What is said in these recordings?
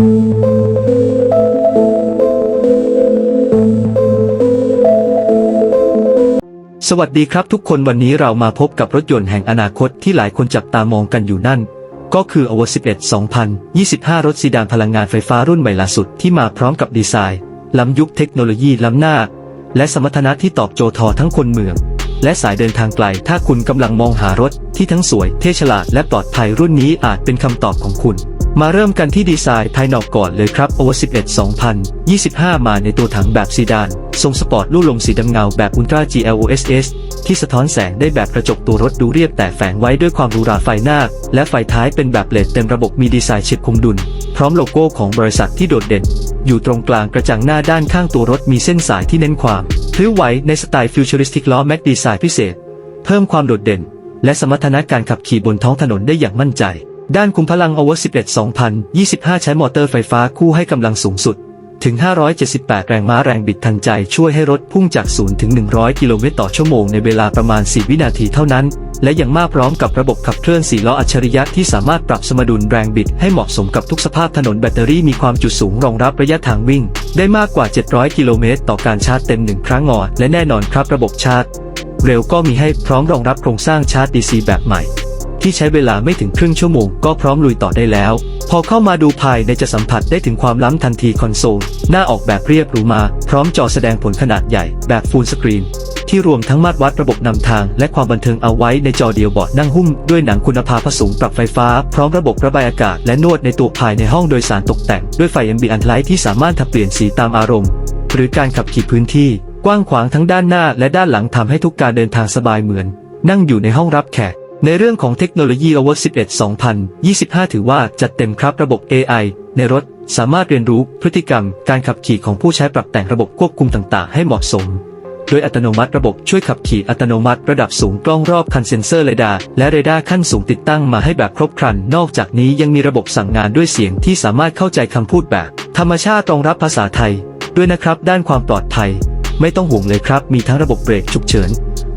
สวัสดีครับทุกคนวันนี้เรามาพบกับรถยนต์แห่งอนาคตที่หลายคนจับตามองกันอยู่นั่น ก็คือ a w 11 2025 รถซีดานพลังงานไฟฟ้ารุ่นใหม่ล่าสุดที่มาพร้อมกับดีไซน์ ล้ำยุคเทคโนโลยีล้ำหน้า และสมรรถนะที่ตอบโจทย์ทั้งคนเมือง และสายเดินทางไกล ถ้าคุณกำลังมองหารถที่ทั้งสวย เท่ฉลาดและปลอดภัยรุ่นนี้อาจเป็นคำตอบของคุณ มาเริ่มกันที่ดีไซน์ภายนอกก่อนเลยครับ o 11 2025 มาในตัวถังแบบซีดาน ทรงสปอร์ตลู่ลมสีดำเงาแบบ Ultra GLOSS ที่สะท้อนแสงได้แบบกระจกตัวรถดูเรียบแต่แฝงไว้ด้วยความรูราไฟหน้า และไฟท้ายเป็นแบบเลดเต็มระบบมีดีไซน์เฉียบคมดุล พร้อมโลโก้ของบริษัทที่โดดเด่น อยู่ตรงกลางกระจังหน้าด้านข้างตัวรถมีเส้นสายที่เน้นความพลิ้วไหวในสไตล์ฟิวเจอริสติกล้อแม็กดีไซน์พิเศษ เพิ่มความโดดเด่น และสมรรถนะการขับขี่บนท้องถนนได้อย่างมั่นใจ ด้านคุมพลัง Over 11 2025 ใช้มอเตอร์ไฟฟ้าคู่ให้กำลังสูงสุด ถึง 578 แรงม้าแรงบิดทันใจช่วยให้รถพุ่งจาก 0 ถึง 100 กิโลเมตรต่อชั่วโมงในเวลาประมาณ 4 วินาทีเท่านั้น และยังมาพร้อมกับระบบขับเคลื่อน4ล้ออัจฉริยะที่สามารถปรับสมดุลแรงบิดให้เหมาะสมกับทุกสภาพถนนแบตเตอรี่มีความจุสูงรองรับระยะทางวิ่ง ได้มากกว่า 700 กิโลเมตรต่อการชาร์จเต็มหนึ่งครั้งงอและแน่นอนครับระบบชาร์จเร็วก็มีให้พร้อมรองรับโครงสร้างชาร์จ DC แบบใหม่ ที่ใช้เวลาไม่ถึงครึ่งชั่วโมงก็พร้อมลุยต่อได้แล้ว พอเข้ามาดูภายในจะสัมผัสได้ถึงความล้ำทันทีคอนโซล หน้าออกแบบเรียบหรูมา พร้อมจอแสดงผลขนาดใหญ่แบบฟูลสกรีนที่รวมทั้งมาตรวัดระบบนำทางและความบันเทิงเอาไว้ในจอเดียวเบาะนั่งหุ้มด้วยหนังคุณภาพสูงปรับไฟฟ้า พร้อมระบบระบายอากาศและนวดในตัวภายในห้องโดยสารตกแต่ง ด้วยไฟ ambient light ที่สามารถทับเปลี่ยนสีตามอารมณ์ หรือการขับขี่พื้นที่ กว้างขวางทั้งด้านหน้าและด้านหลังทำให้ทุกการเดินทางสบายเหมือน นั่งอยู่ในห้องรับแขก ในเรื่องของเทคโนโลยี o v e r 11 2025 ถือว่าจัดเต็มครับระบบ AI ในรถสามารถเรียนรู้พฤติกรรม การขับขี่ของผู้ใช้ปรับแต่งระบบควบคุมต่างๆ ให้เหมาะสม โดยอัตโนมัติระบบช่วยขับขี่อัตโนมัติระดับสูงกล้องรอบคันเซ็นเซอร์เรดาร์และเรดาร์ขั้นสูงติดตั้งมาให้แบบครบครัน นอกจากนี้ยังมีระบบสั่งงานด้วยเสียงที่สามารถเข้าใจคำพูดแบบ ธรรมชาติรองรับภาษาไทย ด้วยนะครับด้านความปลอดภัย ไม่ต้องห่วงเลยครับ มีทั้งระบบเบรกฉุกเฉิน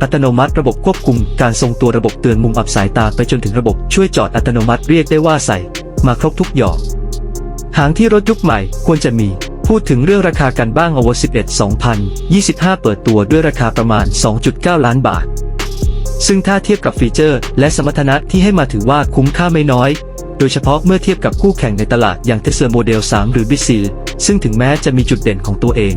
อัตโนมัติระบบควบคุมการทรงตัวระบบเตือนมุมอับสายตาไปจนถึงระบบช่วยจอดอัตโนมัติเรียกได้ว่าใส่ มาครบทุกหยอกหางที่รถยุคใหม่ควรจะมีพูดถึงเรื่องราคากันบ้าง o v 11 2025 เปิดตัวด้วยราคาประมาณ 2.9 ล้านบาท ซึ่งถ้าเทียบกับฟีเจอร์ และสมรรถนะที่ให้มาถือว่าคุ้มค่าไม่น้อย โดยเฉพาะเมื่อเทียบกับคู่แข่งในตลาดอย่างเทสลาโมเดล 3 หรือบิซีซึ่งถึงแม้จะมีจุดเด่นของตัวเอง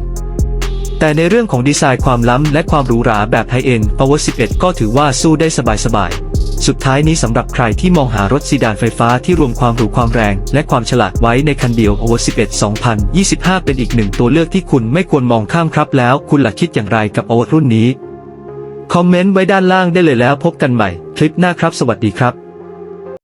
แต่ในเรื่องของดีไซน์ความล้ำและความหรูหราแบบไฮเอ็น Power 11 ก็ถือว่าสู้ได้สบายๆ สุดท้ายนี้สำหรับใครที่มองหารถซีดานไฟฟ้าที่รวมความหรูความแรง และความฉลาดไว้ในคันเดียว Power 11 2025 เป็นอีกหนึ่งตัวเลือกที่คุณไม่ควรมองข้ามครับแล้ว คุณหล่ะคิดอย่างไรกับ Power รุ่นนี้ คอมเมนต์ไว้ด้านล่างได้เลยแล้วพบกันใหม่ คลิปหน้าครับ สวัสดีครับ